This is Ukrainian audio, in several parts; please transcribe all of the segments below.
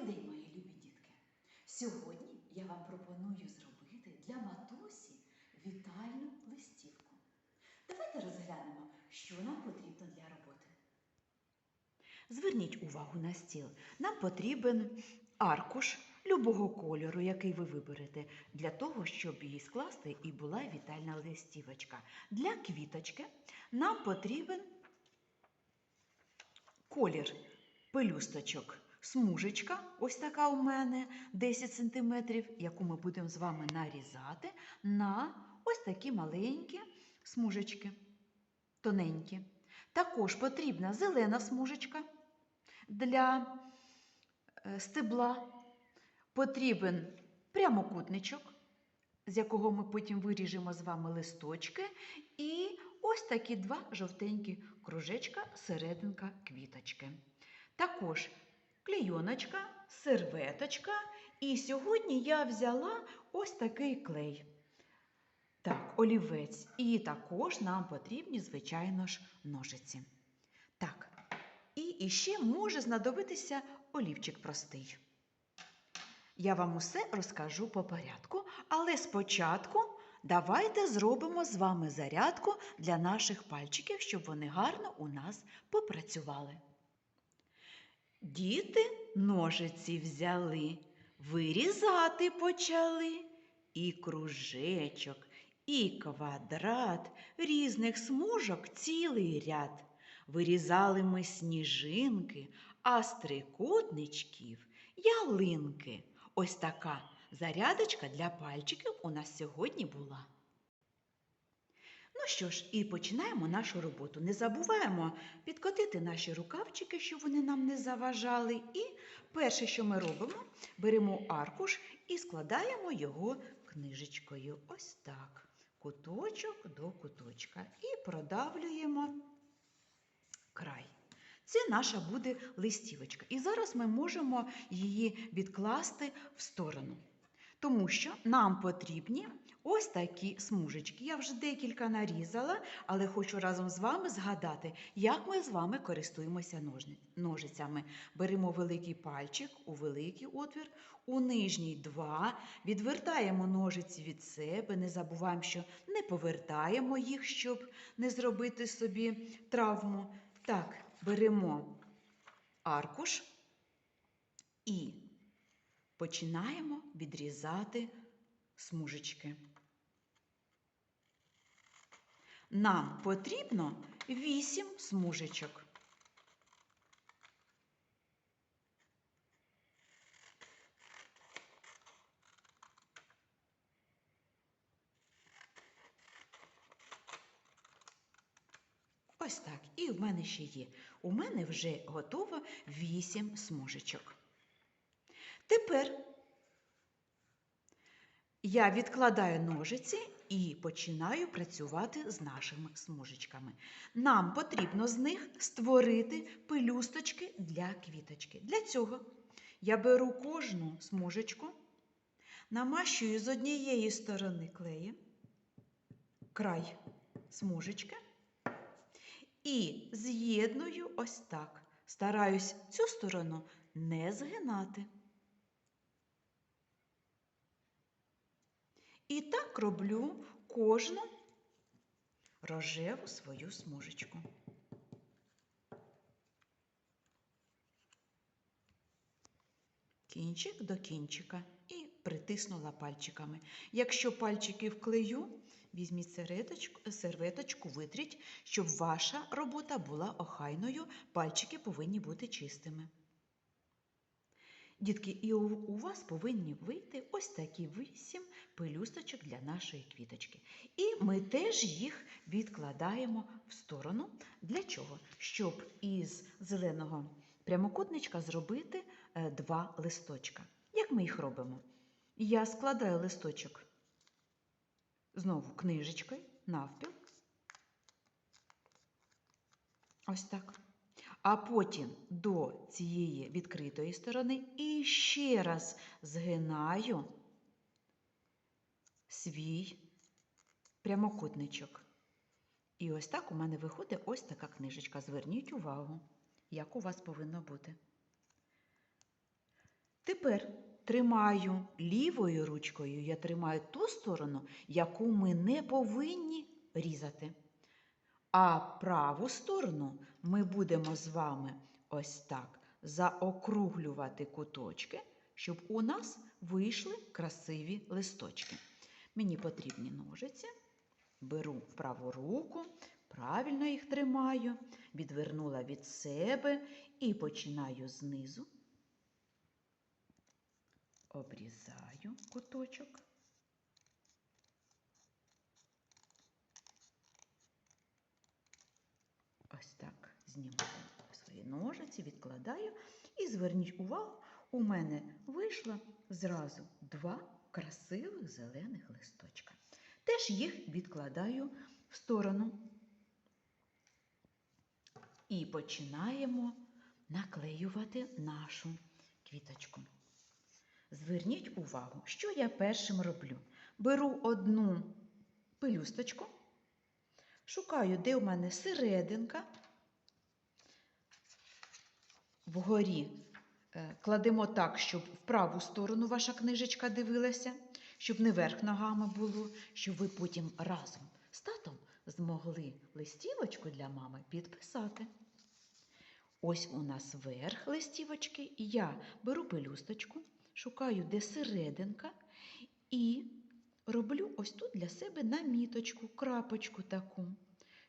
Добрий день, мої любі дітки! Сьогодні я вам пропоную зробити для матусі вітальну листівку. Давайте розглянемо, що нам потрібно для роботи. Зверніть увагу на стіл. Нам потрібен аркуш любого кольору, який ви виберете, для того, щоб її скласти і була вітальна листівочка. Для квіточки нам потрібен колір пелюсточок. Смужечка, ось така у мене 10 см, яку ми будемо з вами нарізати на ось такі маленькі смужечки, тоненькі. Також потрібна зелена смужечка для е, стебла. Потрібен прямокутничок, з якого ми потім виріжемо з вами листочки. І ось такі два жовтенькі кружечка, серединка квіточки. Також клейоночка, серветочка. І сьогодні я взяла ось такий клей. Так, олівець. І також нам потрібні, звичайно ж, ножиці. Так, і іще може знадобитися олівчик простий. Я вам усе розкажу по порядку, але спочатку давайте зробимо з вами зарядку для наших пальчиків, щоб вони гарно у нас попрацювали. Діти ножиці взяли, вирізати почали і кружечок, і квадрат, різних смужок цілий ряд. Вирізали ми сніжинки, а з трикутничків ялинки. Ось така зарядочка для пальчиків у нас сьогодні була. Ну що ж, і починаємо нашу роботу. Не забуваємо підкотити наші рукавчики, щоб вони нам не заважали. І перше, що ми робимо, беремо аркуш і складаємо його книжечкою. Ось так. Куточок до куточка. І продавлюємо край. Це наша буде листівочка. І зараз ми можемо її відкласти в сторону. Тому що нам потрібні ось такі смужечки. Я вже декілька нарізала, але хочу разом з вами згадати, як ми з вами користуємося ножицями. Беремо великий пальчик у великий отвір, у нижній два, відвертаємо ножиці від себе, не забуваємо, що не повертаємо їх, щоб не зробити собі травму. Так, беремо аркуш і починаємо відрізати смужечки. Нам потрібно 8 смужечок. Ось так. І в мене ще є. У мене вже готово 8 смужечок. Тепер я відкладаю ножиці і починаю працювати з нашими смужечками. Нам потрібно з них створити пелюсточки для квіточки. Для цього я беру кожну смужечку, намащую з однієї сторони клеєм край смужечки і з'єдную ось так. Стараюсь цю сторону не згинати. І так роблю кожну рожеву свою смужечку. Кінчик до кінчика і притиснула пальчиками. Якщо пальчики вклею, візьміть серветочку, серветочку, витріть, щоб ваша робота була охайною, пальчики повинні бути чистими. Дітки, і у, вас повинні вийти ось такі вісім пелюсточок для нашої квіточки. І ми теж їх відкладаємо в сторону. Для чого? Щоб із зеленого прямокутничка зробити е, два листочка. Як ми їх робимо? Я складаю листочок знову книжечкою навпіл. Ось так. А потім до цієї відкритої сторони і ще раз згинаю свій прямокутничок. І ось так у мене виходить ось така книжечка. Зверніть увагу, як у вас повинно бути. Тепер тримаю лівою ручкою, я тримаю ту сторону, яку ми не повинні різати. А праву сторону ми будемо з вами ось так заокруглювати куточки, щоб у нас вийшли красиві листочки. Мені потрібні ножиці. Беру праву руку, правильно їх тримаю, відвернула від себе і починаю знизу. Обрізаю куточок. Ось так знімаю свої ножиці, відкладаю і зверніть увагу, у мене вийшло зразу два красивих зелених листочка. Теж їх відкладаю в сторону. І починаємо наклеювати нашу квіточку. Зверніть увагу, що я першим роблю. Беру одну пелюсточку, шукаю, де у мене серединка. Вгорі е, кладемо так, щоб в праву сторону ваша книжечка дивилася, щоб не верх ногами було, щоб ви потім разом з татом змогли листівочку для мами підписати. Ось у нас верх листівочки, я беру пелюсточку, шукаю, де серединка, і роблю ось тут для себе наміточку, крапочку таку,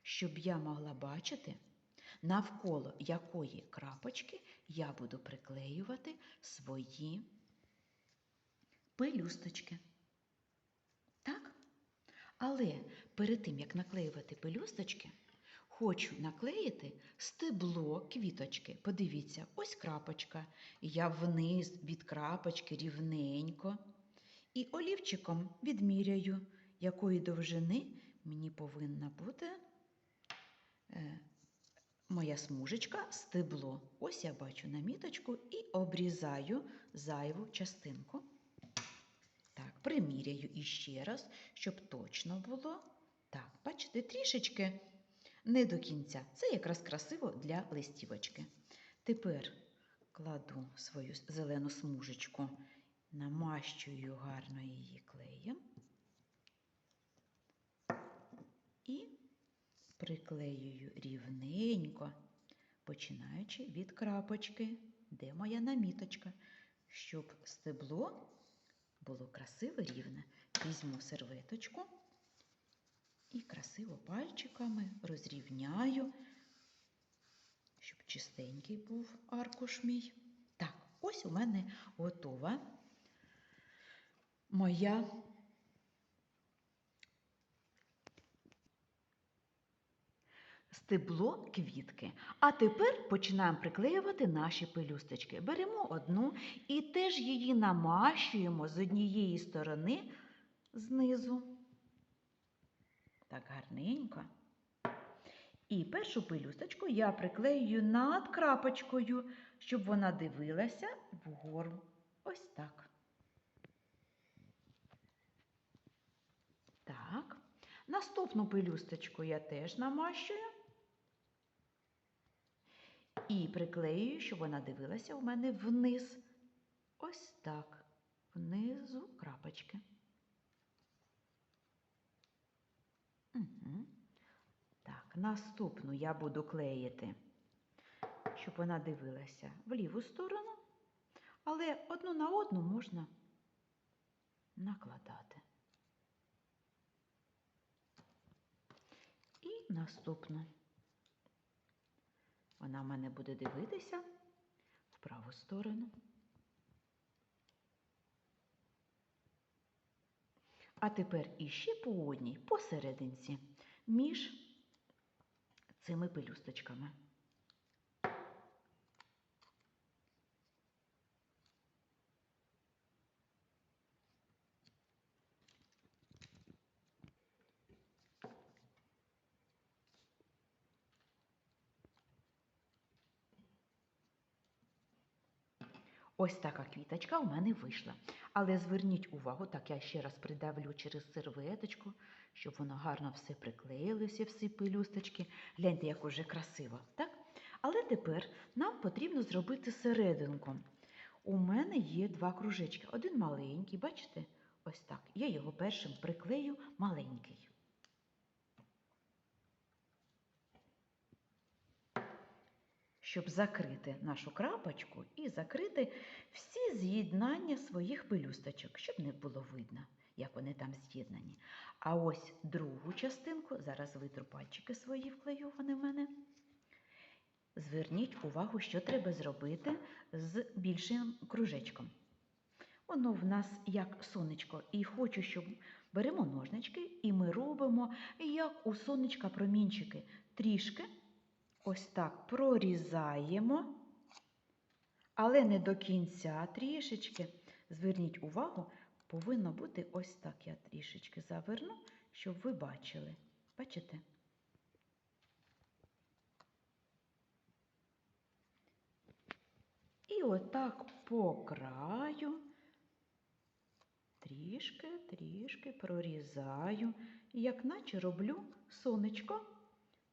щоб я могла бачити, навколо якої крапочки я буду приклеювати свої пелюсточки. Так? Але перед тим, як наклеювати пелюсточки, хочу наклеїти стебло квіточки. Подивіться, ось крапочка. Я вниз від крапочки рівненько. І олівчиком відміряю, якої довжини мені повинна бути е, моя смужечка, стебло. Ось я бачу наміточку і обрізаю зайву частинку. Так, приміряю іще раз, щоб точно було. Так, бачите, трішечки не до кінця. Це якраз красиво для листівочки. Тепер кладу свою зелену смужечку, намащую гарно її клеєм і приклеюю рівненько, починаючи від крапочки, де моя наміточка, щоб стебло було красиве рівне. Візьму серветочку і красиво пальчиками розрівняю, щоб чистенький був аркуш мій. Так, ось у мене готова моя стебло квітки. А тепер починаємо приклеювати наші пелюсточки. Беремо одну і теж її намащуємо з однієї сторони знизу. Так гарненько. І першу пелюсточку я приклеюю над крапочкою, щоб вона дивилася вгору. Ось так. Так. Наступну пелюсточку я теж намащую. І приклеюю, щоб вона дивилася у мене вниз. Ось так. Внизу крапочки. Угу. Так, наступну я буду клеїти, щоб вона дивилася в ліву сторону, але одну на одну можна накладати. І наступну. Вона в мене буде дивитися в праву сторону. А тепер іще по одній посерединці між цими пелюсточками. Ось така квіточка у мене вийшла. Але зверніть увагу, так я ще раз придавлю через серветочку, щоб воно гарно все приклеїлося, всі пелюсточки. Гляньте, як уже красиво, так? Але тепер нам потрібно зробити серединку. у мене є два кружечки. Один маленький, бачите? Ось так. Я його першим приклею маленький. Щоб закрити нашу крапочку і закрити всі з'єднання своїх пелюсточок, щоб не було видно, як вони там з'єднані. А ось другу частинку, зараз витру пальчики свої вклею, в мене. Зверніть увагу, що треба зробити з більшим кружечком. Воно в нас як сонечко, і хочу, щоб беремо ножнички, і ми робимо, як у сонечка промінчики. Трішки ось так прорізаємо, але не до кінця трішечки. Зверніть увагу, повинно бути ось так. Я трішечки заверну, щоб ви бачили. Бачите? І отак по краю трішки, трішки прорізаю, як наче роблю сонечко.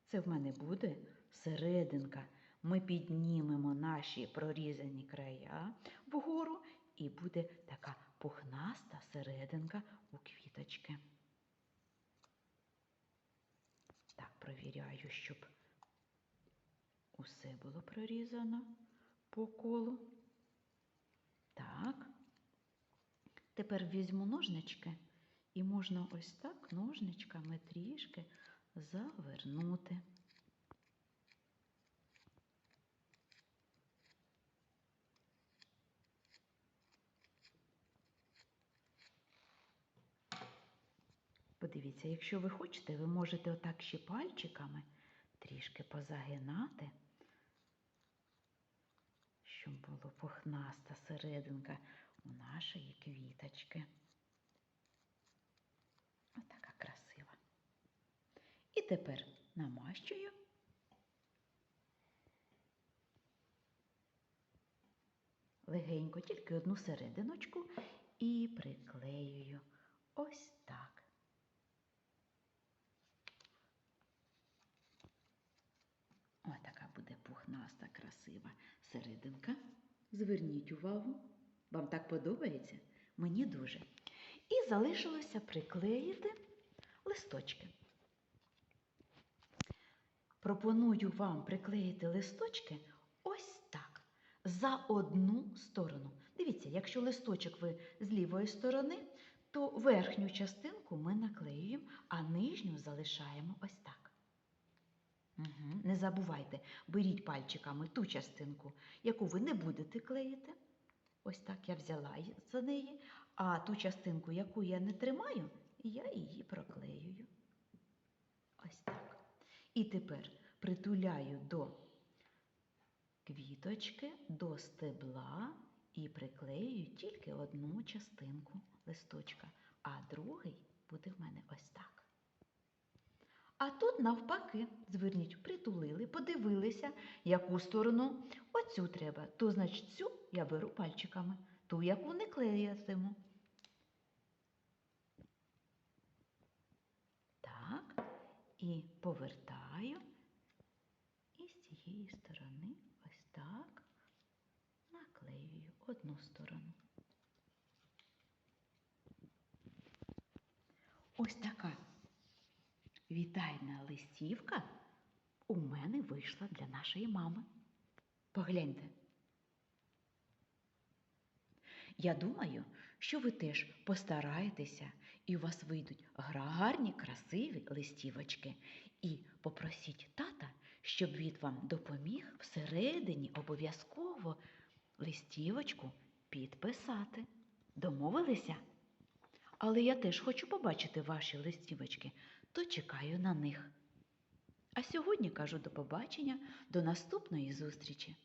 Це в мене буде серединка. Ми піднімемо наші прорізані края вгору, і буде така пухнаста серединка у квіточки. Так, провіряю, щоб усе було прорізано по колу. Так. Тепер візьму ножнички і можна ось так ножничками трішки завернути. Подивіться, якщо ви хочете, ви можете отак ще пальчиками трішки позагинати, щоб було пухнаста серединка у нашої квіточки. Отака красива. І тепер намащую. Легенько тільки одну серединочку і приклеюю ось так. Отака буде пухнаста, красива серединка. Зверніть увагу. Вам так подобається? Мені дуже. І залишилося приклеїти листочки. Пропоную вам приклеїти листочки ось так, за одну сторону. Дивіться, якщо листочок ви з лівої сторони, то верхню частинку ми наклеюємо, а нижню залишаємо ось так. Угу. Не забувайте, беріть пальчиками ту частинку, яку ви не будете клеїти. Ось так я взяла за неї, а ту частинку, яку я не тримаю, я її проклеюю. Ось так. І тепер притуляю до квіточки, до стебла і приклеюю тільки одну частинку листочка, а другий буде в мене ось так. А тут навпаки, зверніть, притулили, подивилися, яку сторону оцю треба. То, значить, цю я беру пальчиками, ту, яку не клеятиму. Так, і повертаю. І з цієї сторони ось так наклеюю одну сторону. Ось така вітальна листівка у мене вийшла для нашої мами. Погляньте. Я думаю, що ви теж постараєтеся і у вас вийдуть гарні, красиві листівочки. І попросіть тата, щоб він вам допоміг всередині обов'язково листівочку підписати. Домовилися? Але я теж хочу побачити ваші листівочки, то чекаю на них. А сьогодні кажу до побачення, до наступної зустрічі.